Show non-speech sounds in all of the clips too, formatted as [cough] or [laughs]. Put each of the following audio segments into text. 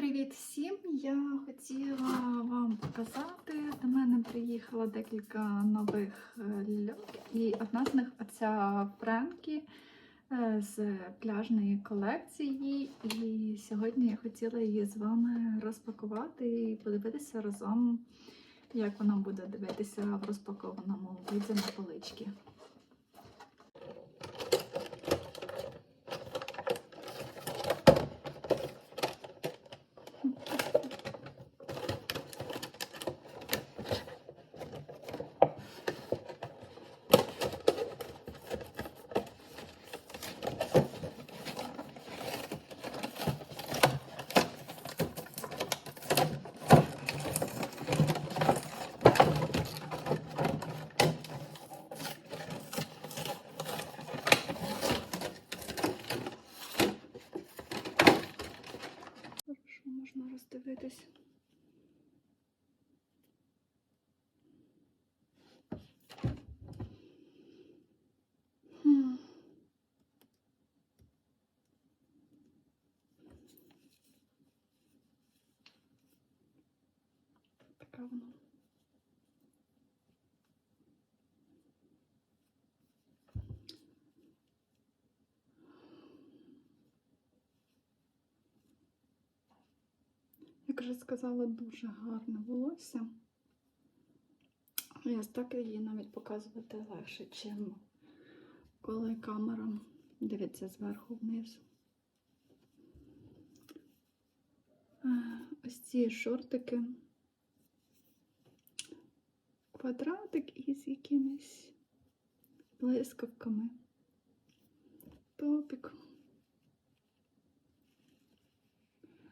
Привіт всім! Я хотіла вам показати. До мене приїхало декілька нових е, ляльок, і одна з них оця Френкі е, з пляжної колекції. І сьогодні я хотіла її з вами розпакувати і подивитися разом, як вона буде дивитися в розпакованому віді на полички. Роздивитись. Хм. Така вона. Як вже сказала, дуже гарне волосся. Я так її навіть показувати легше, чим коли камера дивиться зверху вниз. Е, Ось ці шортики. Квадратик із якимись блискавками. Топік. А,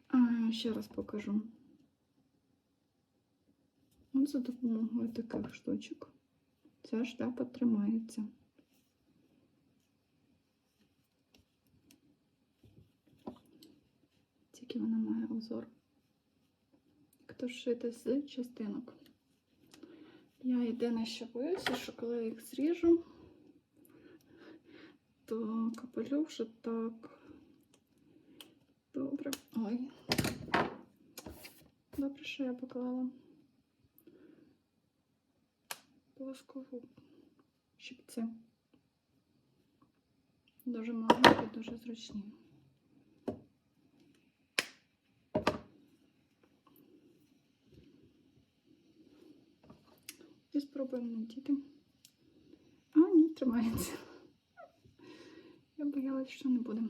ще раз покажу. От за допомогою таких штучок ця шляпа тримається. Тільки вона має узор. Як то шити з частинок. Я єдине, що боюся, що коли їх зріжу, то капелюх вже так Добре. Ой. Добре, що я поклала плоскову щипці. Дуже маленькі, дуже зручні. І спробуємо надіти. А, ні, тримається. Я боялась, що не буде.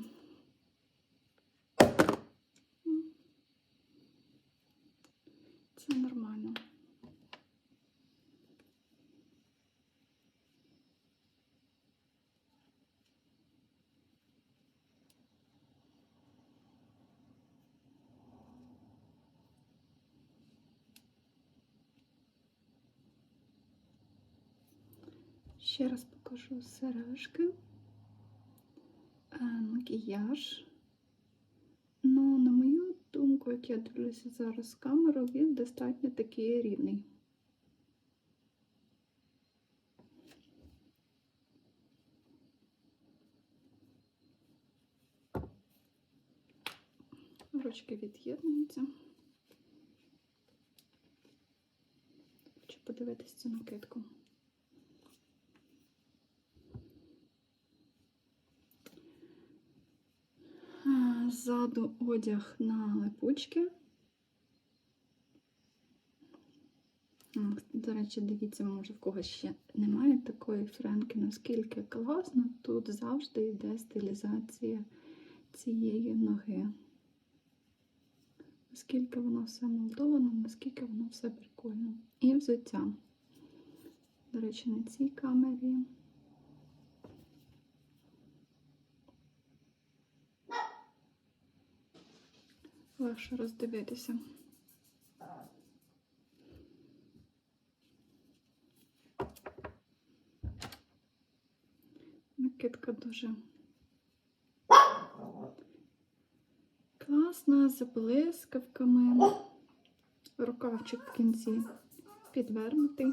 Це нормально. Ще раз покажу сережки, е, макіяж. Ну, на мою думку, як я дивлюся зараз камеру, він достатньо такий рівний. Ручки від'єднуються. Хочу подивитися цю накидку. А, Ззаду одяг на липучки. До речі, дивіться, може в когось ще немає такої френки, наскільки класно, тут завжди йде стилізація цієї ноги. Наскільки воно все молдовано, наскільки воно все прикольно. І взуття. До речі, на цій камері. Легше роздивитися. Накидка дуже класна, з блискавками. Рукавчик в кінці підвернутий.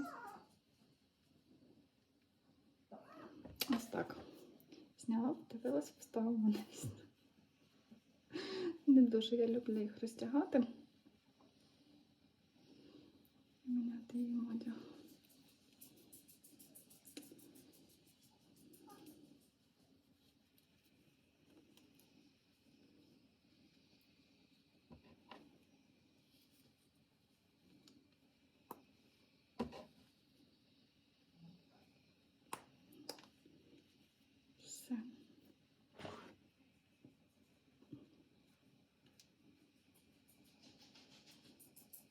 Ось так. Зняла, подивилась, поставила на. Не дуже я люблю їх розтягати. Міняти їм одяг. Все.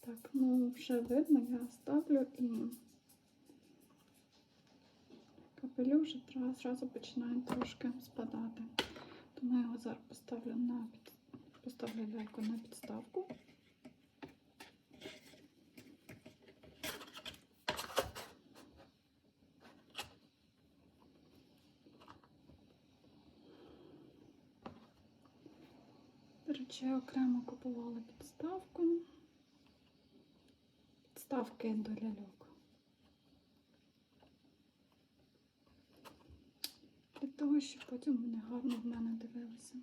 Так, ну вже видно, я ставлю і капелюх вже зразу починає трошки спадати. Тому я його зараз поставлю на поставлю ляльку на підставку. До речі, окремо купувала підставку. Підставки до ляльок. Для того, щоб потім вони гарно в мене дивилися.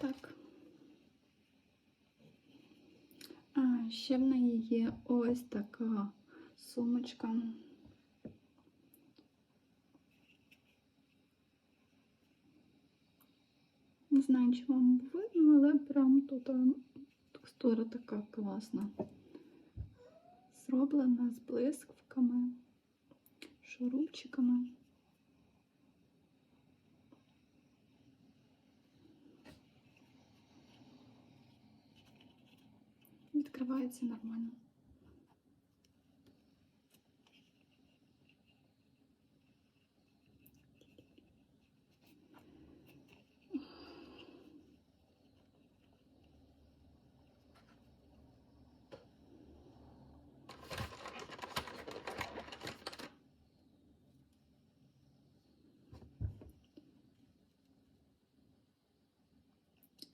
Так. А, ще в неї є ось така сумочка. Не знаю, чи вам видно, але прям тут текстура така класна. Зроблена з блискавками, шурупчиками. Відкривається нормально.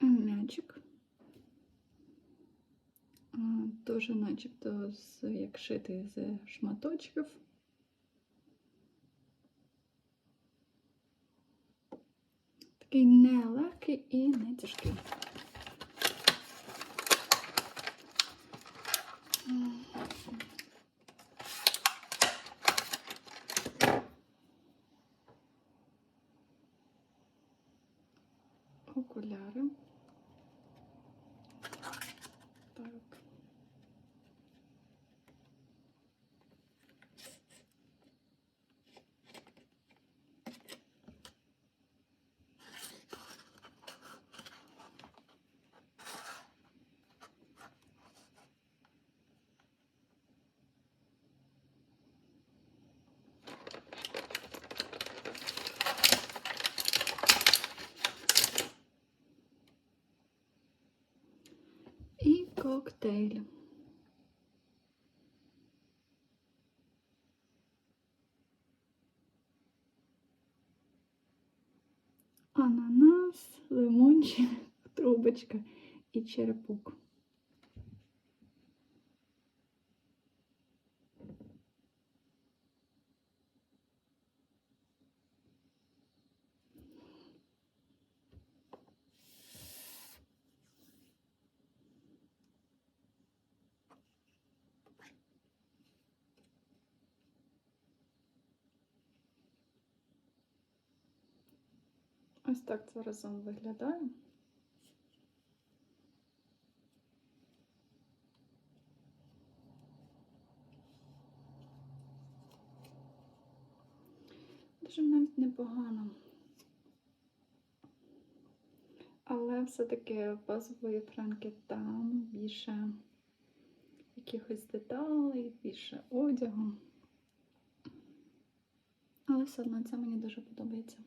М'ячик. Теж начебто з, як шитий з шматочків. Такий не легкий і не тяжкий. Окуляри. Так. І коктейль. Ананас, лимончик, [laughs] трубочка і черепок. Ось так це разом виглядає. Дуже навіть непогано. Але все-таки базової франки там більше якихось деталей, більше одягу. Але все одно це мені дуже подобається.